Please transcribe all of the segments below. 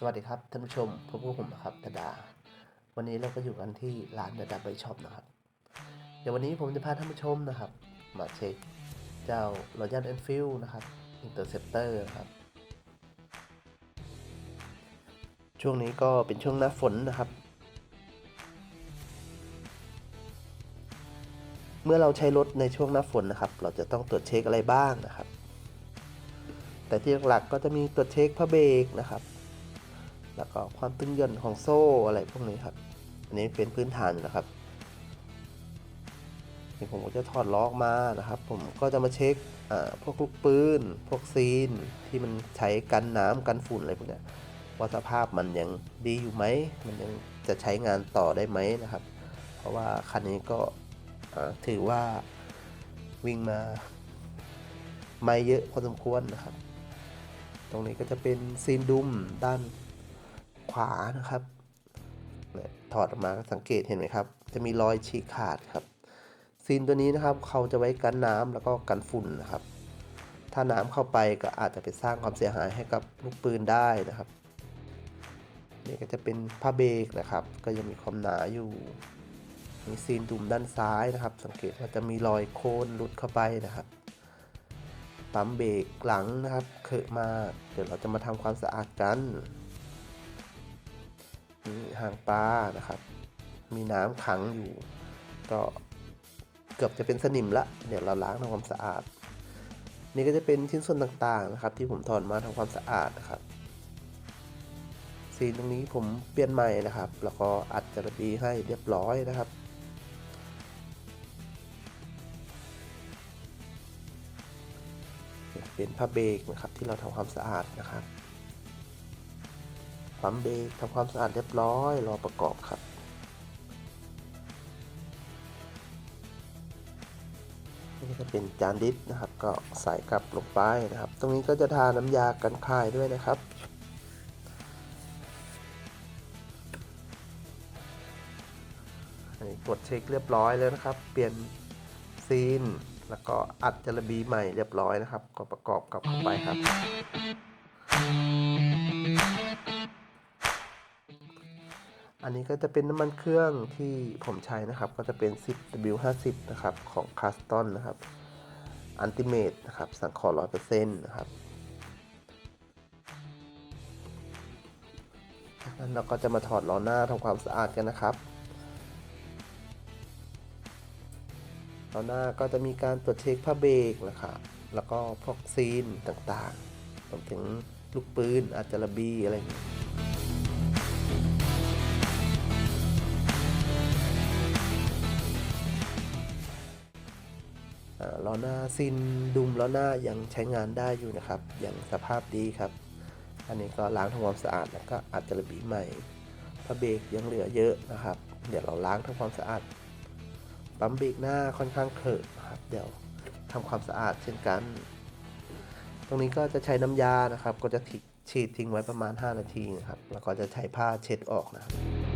สวัสดีครับท่านผู้ชมพบกับผมนะครับดาดา วันนี้เราก็อยู่กันที่ร้านดาดาไบช็อปนะครับ เดี๋ยววันนี้ผมจะพาท่านผู้ชมนะครับ มาเช็คเจ้า Royal Enfield นะครับ Interceptor นะครับ ช่วงนี้ก็เป็นช่วงหน้าฝนนะครับ เมื่อเราใช้รถในช่วงหน้าฝนนะครับ เราจะต้องตรวจเช็คอะไรบ้างนะครับ แต่ที่หลักๆก็จะมีตรวจเช็คผ้าเบรกนะครับ แล้วก็ความตึงหย่อนของโซ่อะไรพวกนี้ครับ อันนี้เป็นพื้นฐานนะครับนี่ผมก็จะถอดล้อกมานะครับ ผมก็จะมาเช็คพวกลูกปืน พวกซีนที่มันใช้กันน้ำกันฝุ่นอะไรพวกนี้ว่าสภาพมันยังดีอยู่ไหม มันยังจะใช้งานต่อได้ไหมนะครับ เพราะว่าคันนี้ก็ถือว่าวิ่งมาไม่เยอะพอสมควรนะครับ ตรงนี้ก็จะเป็นซีนดุมด้าน ขวานะครับถอดออกมาสังเกตเห็นไหมครับ จะมีรอยฉีกขาดครับซีนตัวนี้นะครับเขาจะไว้กันน้ำแล้วก็กันฝุ่นนะครับ ถ้าน้ำเข้าไปก็อาจจะไปสร้างความเสียหายให้กับลูกปืนได้นะครับนี่ก็จะเป็นผ้าเบรกนะครับ ก็ยังมีความหนาอยู่มีซีนดุมด้านซ้ายนะครับ สังเกตว่าจะมีรอยโคนหลุดเข้าไปนะครับปั๊มเบรกหลังนะครับเคอะมากเดี๋ยวเราจะมาทำความสะอาดกัน นี่หางปลานะครับ มีน้ำขังอยู่ ก็เกือบจะเป็นสนิมละ เดี๋ยวเราล้างทำความสะอาด นี่ก็จะเป็นชิ้นส่วนต่างๆนะครับ ที่ผมถอดมาทำความสะอาดนะครับซีนตรงนี้ผมเปลี่ยนใหม่นะครับ แล้วก็อัดจระบีให้เรียบร้อยนะครับ เป็นผ้าเบรกนะครับที่เราทำความสะอาดนะครับ ปั๊มเบรกทำความสะอาดเรียบร้อย รอประกอบครับนี่ก็จะเป็นจานดิสนะครับ ก็ใส่กลับลงไปนะครับ ตรงนี้ก็จะทาน้ำยากันคายด้วยนะครับกดเช็คเรียบร้อยแล้วนะครับ เปลี่ยนซีน แล้วก็อัดจระบีใหม่เรียบร้อยนะครับ ก็ประกอบกลับเข้าไปครับ อันนี้ก็จะเป็นน้ำมันเครื่องที่ผมใช้นะครับ ก็จะเป็น 10W50 นะครับของ c a s t o n นะครับ Ultimate นะครับสังเคราะห์100%นะครับจากนั้นเราก็จะมาถอดล้อหน้าทำความสะอาดกันนะครับล้อหน้าก็จะมีการตรวจเช็คผ้าเบรกนะครับแล้วก็พวกซีนต่างๆรวมถึงลูกปืนอาจจะระบีอะไรอย่างนี้อ่า ล้อหน้าซินดุมล้อหน้ายังใช้งานได้อยู่นะครับ ยังสภาพดีครับ อันนี้ก็ล้างทำความสะอาดแล้วก็อาจจะระบีใหม่ผ้าเบรกยังเหลือเยอะนะครับ เดี๋ยวเราล้างทำความสะอาดปั๊มเบรกหน้าค่อนข้างเขอะนะครับ เดี๋ยวทำความสะอาดเช่นกัน ตรงนี้ก็จะใช้น้ำยานะครับ ก็จะฉีดทิ้งไว้ประมาณ 5 นาทีนะครับ แล้วก็จะใช้ผ้าเช็ดออกนะครับ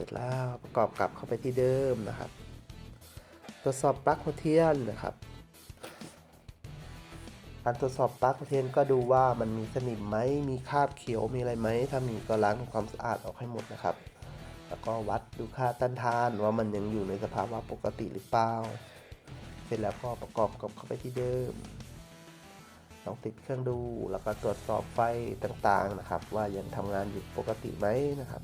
ร็จแล้วประกอบกลับเข้าไปที่เดิมนะครับ ตรวจสอบปลั๊กหัวเทียนนะครับ การตรวจสอบปลั๊กหัวเทียนก็ดูว่ามันมีสนิมไหมมีคราบเขียวมีอะไรไหมถ้ามีก็ล้างทำความสะอาดออกให้หมดนะครับ แล้วก็วัดดูค่าต้านทานว่ามันยังอยู่ในสภาวะปกติหรือเปล่า เสร็จแล้วก็ประกอบกลับเข้าไปที่เดิมลองติดเครื่องดูแล้วก็ตรวจสอบไฟต่างๆนะครับ ว่ายังทำงานอยู่ปกติไหมนะครับ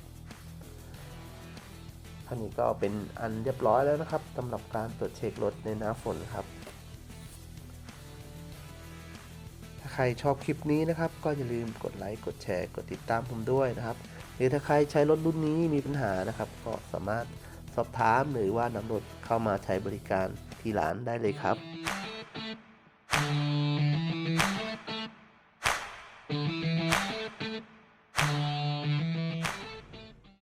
ท่านี้ก็เป็นอันเรียบร้อยแล้วนะครับสำหรับการตรวจเช็ครถในหน้าฝนครับ ถ้าใครชอบคลิปนี้นะครับ ก็อย่าลืมกดไลค์กดแชร์กดติดตามผมด้วยนะครับ หรือถ้าใครใช้รถรุ่นนี้มีปัญหานะครับ ก็สามารถสอบถามหรือว่านำรถเข้ามาใช้บริการที่ร้านได้เลยครับ